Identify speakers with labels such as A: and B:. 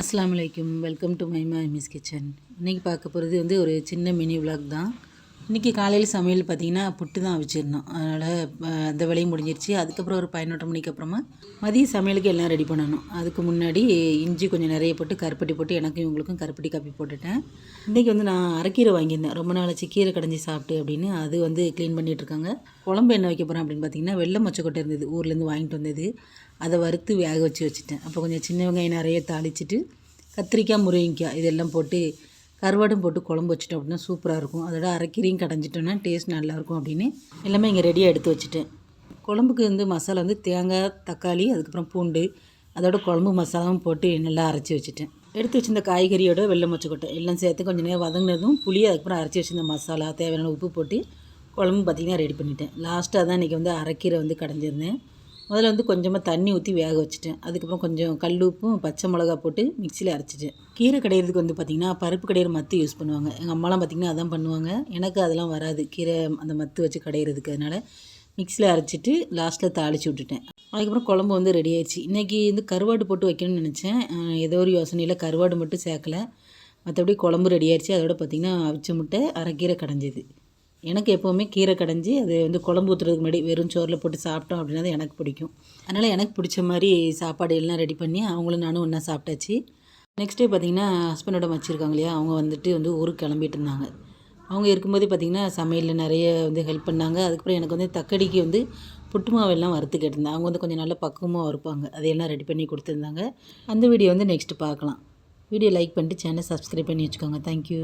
A: அஸ்லாம் அலைக்கும். Welcome to மைமா மிஸ் கிச்சன் இன்றைக்கி பார்க்க போகிறது வந்து ஒரு சின்ன மினி விளாக் தான். இன்றைக்கி காலையில் சமையல் பார்த்திங்கன்னா புட்டு தான் வச்சுருந்தோம். அதனால் அந்த வேலையும் முடிஞ்சிருச்சு. அதுக்கப்புறம் ஒரு பதினெட்டு மணிக்கு அப்புறமா மதிய சமையலுக்கு எல்லாம் ரெடி பண்ணணும். அதுக்கு முன்னாடி இஞ்சி கொஞ்சம் நிறைய போட்டு கருப்பட்டி போட்டு எனக்கும் இவங்களுக்கும் கருப்பட்டி காப்பி போட்டுட்டேன். இன்றைக்கி வந்து நான் அரைக்கீரை வாங்கியிருந்தேன். ரொம்ப நாளாச்சு கீரை கடைஞ்சி சாப்பிட்டு அப்படின்னு அது வந்து க்ளீன் பண்ணிகிட்ருக்காங்க குழம்பு என்ன வைக்க போகிறேன் அப்படின்னு பார்த்தீங்கன்னா வெள்ளை மொச்சக்கொட்டை இருந்தது. ஊர்லேருந்து வாங்கிட்டு வந்தது. அதை வறுத்து வேக வச்சு வச்சுட்டேன். அப்போ கொஞ்சம் சின்ன வெங்காயம் நிறைய தாளிச்சிட்டு கத்திரிக்காய் முருங்கைக்காய் இதெல்லாம் போட்டு கருவாடும் போட்டு குழம்பு வச்சிட்டோம் அப்படின்னா சூப்பராக இருக்கும். அதோட அரைக்கீரையும் கடைஞ்சிட்டோன்னா டேஸ்ட் நல்லாயிருக்கும் அப்படின்னு எல்லாமே இங்கே ரெடியாக எடுத்து வச்சுட்டேன். குழம்புக்கு வந்து மசாலா வந்து தேங்காய் தக்காளி அதுக்கப்புறம் பூண்டு அதோட குழம்பு மசாலாவும் போட்டு நல்லா அரைச்சி வச்சுட்டேன். எடுத்து வச்சிருந்த காய்கறியோட வெள்ளை மொச்சக்கொட்டை எல்லாம் சேர்த்து கொஞ்சம் நேரம் வதங்கினதும் புளி அதுக்கப்புறம் அரைச்சி வச்சிருந்த மசாலா தேவையான உப்பு போட்டு குழம்பு பார்த்திங்கன்னா ரெடி பண்ணிட்டேன். லாஸ்ட்டாக தான் இன்றைக்கி வந்து அரைக்கீரை வந்து கடைஞ்சிருந்தேன். முதல்ல வந்து கொஞ்சமாக தண்ணி ஊற்றி வேக வச்சுட்டேன். அதுக்கப்புறம் கொஞ்சம் கல் உப்பும் பச்சை மிளகா போட்டு மிக்சியில் அரைச்சிட்டேன். கீரை கடையிறதுக்கு வந்து பார்த்திங்கன்னா பருப்பு கடையிற மத்து யூஸ் பண்ணுவாங்க. எங்கள் அம்மாலாம் பார்த்திங்கன்னா அதான் பண்ணுவாங்க. எனக்கு அதெல்லாம் வராது. கீரை அந்த மத்து வச்சு கடையிறதுக்கு. அதனால் மிக்சியில் அரைச்சிட்டு லாஸ்ட்டில் தாளித்து விட்டுட்டேன். அதுக்கப்புறம் குழம்பு வந்து ரெடி ஆயிடுச்சு. இன்றைக்கி வந்து கருவாடு போட்டு வைக்கணும்னு நினச்சேன். ஏதோ ஒரு யோசனையில் கருவாடு மட்டும் சேர்க்கல. மற்றபடி குழம்பு ரெடி ஆயிடுச்சு. அதோட பார்த்திங்கன்னா அவிச்ச முட்டை அரைக்கீரை கடைஞ்சது. எனக்கு எப்போவுமே கீரை கடைஞ்சி அது வந்து குழம்பு ஊற்றுறதுக்கு முன்னாடி வெறும் சோறில் போட்டு சாப்பிட்டோம் அப்படின்னா தான் எனக்கு பிடிக்கும். அதனால் எனக்கு பிடிச்ச மாதிரி சாப்பாடு எல்லாம் ரெடி பண்ணி அவங்களும் நானும் ஒன்றா சாப்பிட்டாச்சு. நெக்ஸ்ட் டே பார்த்திங்கன்னா ஹஸ்பண்டோட வச்சுருக்காங்க இல்லையா? அவங்க வந்துட்டு வந்து ஊருக்கு கிளம்பிட்டு இருந்தாங்க. அவங்க இருக்கும்போது பார்த்திங்கன்னா சமையலில் நிறைய வந்து ஹெல்ப் பண்ணாங்க. அதுக்கப்புறம் எனக்கு வந்து தக்கடிக்கு வந்து புட்டு மாவெல்லாம் வறுத்து கேட்டிருந்தாங்க. அவங்க வந்து கொஞ்சம் நல்லா பக்குவமாக வறுப்பாங்க. அதையெல்லாம் ரெடி பண்ணி கொடுத்துருந்தாங்க. அந்த வீடியோ வந்து நெக்ஸ்ட்டு பார்க்கலாம். வீடியோ லைக் பண்ணிட்டு சேனல் சப்ஸ்கிரைப் பண்ணி வச்சுக்கோங்க. Thank you